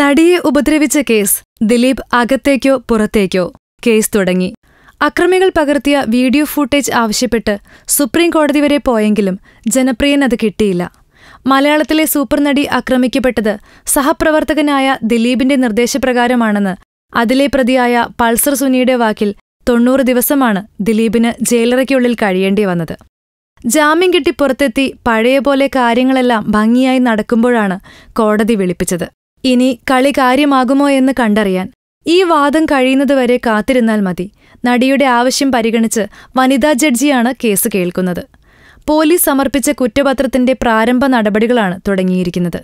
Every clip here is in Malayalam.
നടിയെ ഉപദ്രവിച്ച കേസ് ദിലീപ് അകത്തേക്കോ പുറത്തേക്കോ കേസ് തുടങ്ങി. അക്രമികൾ പകർത്തിയ വീഡിയോ ഫൂട്ടേജ് ആവശ്യപ്പെട്ട് സുപ്രീം കോടതി വരെ പോയെങ്കിലും ജനപ്രിയൻ അത് കിട്ടിയില്ല. മലയാളത്തിലെ സൂപ്പർ നടി ആക്രമിക്കപ്പെട്ടത് സഹപ്രവർത്തകനായ ദിലീപിന്റെ നിർദ്ദേശപ്രകാരമാണെന്ന് അതിലെ പ്രതിയായ പൾസർ സുനിയുടെ വാക്കിൽ തൊണ്ണൂറ് ദിവസമാണ് ദിലീപിന് ജയിലറയ്ക്കുള്ളിൽ കഴിയേണ്ടി വന്നത്. ജാമ്യം കിട്ടി പുറത്തെത്തി പഴയപോലെ കാര്യങ്ങളെല്ലാം ഭംഗിയായി നടക്കുമ്പോഴാണ് കോടതി വിളിപ്പിച്ചത്. ഇനി കളി കാര്യമാകുമോ എന്ന് കണ്ടറിയാൻ ഈ വാദം കഴിയുന്നതുവരെ കാത്തിരുന്നാൽ മതി. നടിയുടെ ആവശ്യം പരിഗണിച്ച് വനിതാ ജഡ്ജിയാണ് കേസ് കേൾക്കുന്നത്. പോലീസ് സമർപ്പിച്ച കുറ്റപത്രത്തിന്റെ പ്രാരംഭ നടപടികളാണ് തുടങ്ങിയിരിക്കുന്നത്.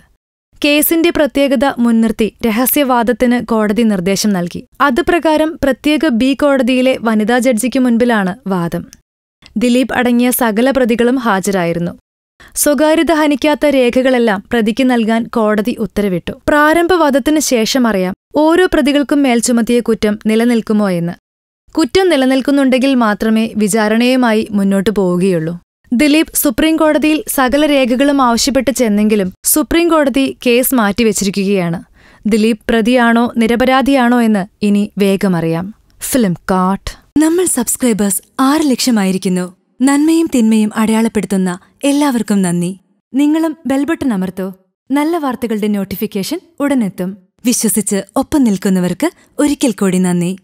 കേസിന്റെ പ്രത്യേകത മുൻനിർത്തി രഹസ്യവാദത്തിന് കോടതി നിർദ്ദേശം നൽകി. അതുപ്രകാരം പ്രത്യേക ബി കോടതിയിലെ വനിതാ ജഡ്ജിക്ക് മുൻപിലാണ് വാദം. ദിലീപ് അടങ്ങിയ സകല പ്രതികളും ഹാജരായിരുന്നു. സ്വകാര്യത ഹനിക്കാത്ത രേഖകളെല്ലാം പ്രതിക്ക് നൽകാൻ കോടതി ഉത്തരവിട്ടു. പ്രാരംഭവധത്തിന് ശേഷം അറിയാം ഓരോ പ്രതികൾക്കും മേൽ ചുമത്തിയ കുറ്റം നിലനിൽക്കുമോ എന്ന്. കുറ്റം നിലനിൽക്കുന്നുണ്ടെങ്കിൽ മാത്രമേ വിചാരണയുമായി മുന്നോട്ടു പോവുകയുള്ളൂ. ദിലീപ് സുപ്രീം കോടതിയിൽ സകല രേഖകളും ആവശ്യപ്പെട്ട് ചെന്നെങ്കിലും സുപ്രീം കോടതി കേസ് മാറ്റിവെച്ചിരിക്കുകയാണ്. ദിലീപ് പ്രതിയാണോ നിരപരാധിയാണോ എന്ന് ഇനി വേഗമറിയാം ഫിലിം കാട്ട് നമ്മൾ സബ്സ്ക്രൈബേഴ്സ് ആറ് ലക്ഷമായിരിക്കുന്നു. നന്മയും തിന്മയും അടയാളപ്പെടുത്തുന്ന എല്ലാവർക്കും നന്ദി. നിങ്ങളും ബെൽബട്ടൺ അമർത്തോ. നല്ല വാർത്തകളുടെ നോട്ടിഫിക്കേഷൻ ഉടനെത്തും. വിശ്വസിച്ച് ഒപ്പം നിൽക്കുന്നവർക്ക് ഒരിക്കൽ കൂടി നന്ദി.